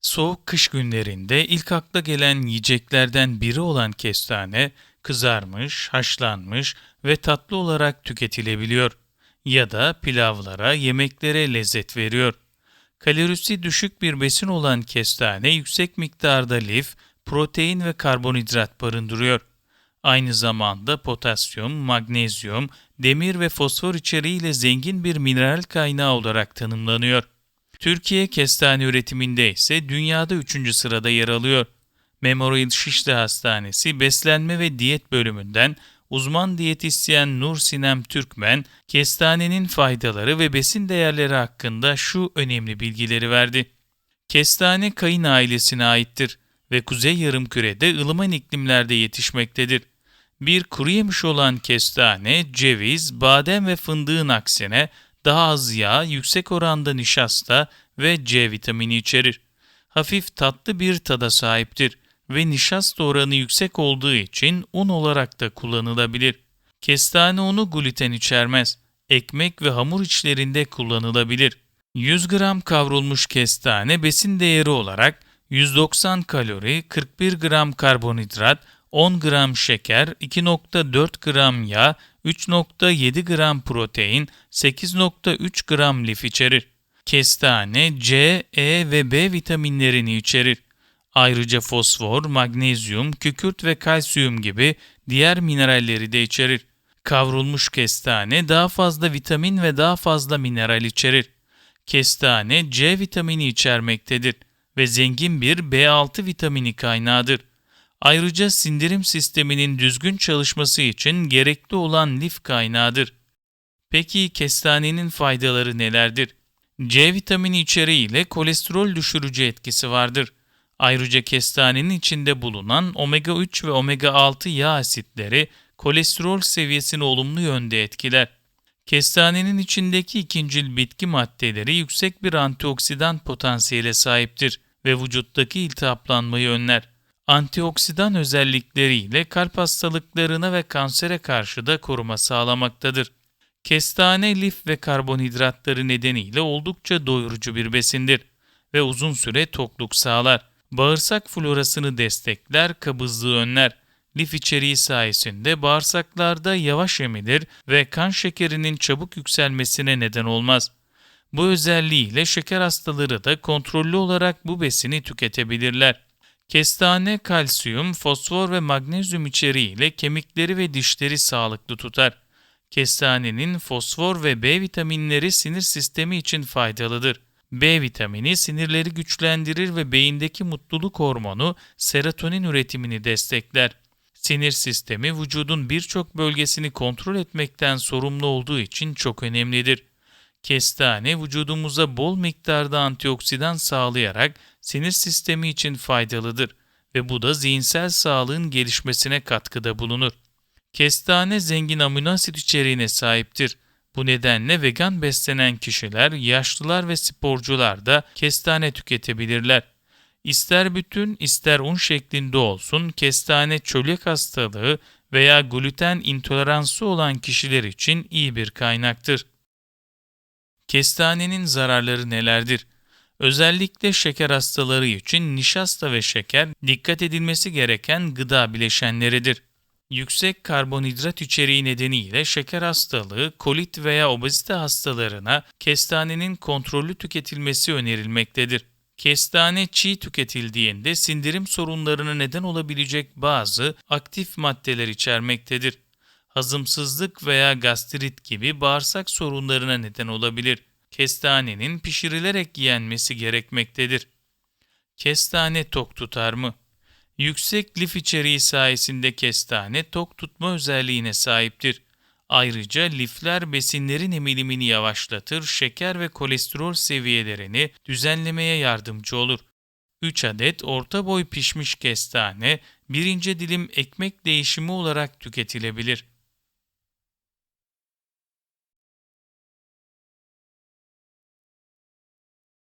Soğuk kış günlerinde ilk akla gelen yiyeceklerden biri olan kestane, kızarmış, haşlanmış ve tatlı olarak tüketilebiliyor ya da pilavlara, yemeklere lezzet veriyor. Kalorisi düşük bir besin olan kestane yüksek miktarda lif, protein ve karbonhidrat barındırıyor. Aynı zamanda potasyum, magnezyum, demir ve fosfor içeriğiyle zengin bir mineral kaynağı olarak tanımlanıyor. Türkiye kestane üretiminde ise dünyada 3. sırada yer alıyor. Memorial Şişli Hastanesi beslenme ve diyet bölümünden uzman diyetisyen Nur Sinem Türkmen, kestanenin faydaları ve besin değerleri hakkında şu önemli bilgileri verdi. Kestane kayın ailesine aittir ve kuzey yarımkürede ılıman iklimlerde yetişmektedir. Bir kuru yemiş olan kestane, ceviz, badem ve fındığın aksine daha az yağ, yüksek oranda nişasta ve C vitamini içerir. Hafif tatlı bir tada sahiptir ve nişasta oranı yüksek olduğu için un olarak da kullanılabilir. Kestane unu gluten içermez. Ekmek ve hamur içlerinde kullanılabilir. 100 gram kavrulmuş kestane besin değeri olarak 190 kalori, 41 gram karbonhidrat, 10 gram şeker, 2.4 gram yağ, 3.7 gram protein, 8.3 gram lif içerir. Kestane C, E ve B vitaminlerini içerir. Ayrıca fosfor, magnezyum, kükürt ve kalsiyum gibi diğer mineralleri de içerir. Kavrulmuş kestane daha fazla vitamin ve daha fazla mineral içerir. Kestane C vitamini içermektedir ve zengin bir B6 vitamini kaynağıdır. Ayrıca sindirim sisteminin düzgün çalışması için gerekli olan lif kaynağıdır. Peki kestanenin faydaları nelerdir? C vitamini içeriğiyle kolesterol düşürücü etkisi vardır. Ayrıca kestanenin içinde bulunan omega 3 ve omega 6 yağ asitleri kolesterol seviyesini olumlu yönde etkiler. Kestanenin içindeki ikincil bitki maddeleri yüksek bir antioksidan potansiyele sahiptir ve vücuttaki iltihaplanmayı önler. Antioksidan özellikleriyle kalp hastalıklarına ve kansere karşı da koruma sağlamaktadır. Kestane lif ve karbonhidratları nedeniyle oldukça doyurucu bir besindir ve uzun süre tokluk sağlar. Bağırsak florasını destekler, kabızlığı önler. Lif içeriği sayesinde bağırsaklarda yavaş emilir ve kan şekerinin çabuk yükselmesine neden olmaz. Bu özelliğiyle şeker hastaları da kontrollü olarak bu besini tüketebilirler. Kestane kalsiyum, fosfor ve magnezyum içeriğiyle kemikleri ve dişleri sağlıklı tutar. Kestanenin fosfor ve B vitaminleri sinir sistemi için faydalıdır. B vitamini sinirleri güçlendirir ve beyindeki mutluluk hormonu serotonin üretimini destekler. Sinir sistemi vücudun birçok bölgesini kontrol etmekten sorumlu olduğu için çok önemlidir. Kestane vücudumuza bol miktarda antioksidan sağlayarak sinir sistemi için faydalıdır ve bu da zihinsel sağlığın gelişmesine katkıda bulunur. Kestane zengin amino asit içeriğine sahiptir. Bu nedenle vegan beslenen kişiler, yaşlılar ve sporcular da kestane tüketebilirler. İster bütün ister un şeklinde olsun kestane çölyak hastalığı veya gluten intoleransı olan kişiler için iyi bir kaynaktır. Kestanenin zararları nelerdir? Özellikle şeker hastaları için nişasta ve şeker dikkat edilmesi gereken gıda bileşenleridir. Yüksek karbonhidrat içeriği nedeniyle şeker hastalığı, kolit veya obezite hastalarına kestanenin kontrollü tüketilmesi önerilmektedir. Kestane çiğ tüketildiğinde sindirim sorunlarına neden olabilecek bazı aktif maddeler içermektedir. Hazımsızlık veya gastrit gibi bağırsak sorunlarına neden olabilir. Kestanenin pişirilerek yenmesi gerekmektedir. Kestane tok tutar mı? Yüksek lif içeriği sayesinde kestane tok tutma özelliğine sahiptir. Ayrıca lifler besinlerin emilimini yavaşlatır, şeker ve kolesterol seviyelerini düzenlemeye yardımcı olur. 3 adet orta boy pişmiş kestane, birinci dilim ekmek değişimi olarak tüketilebilir.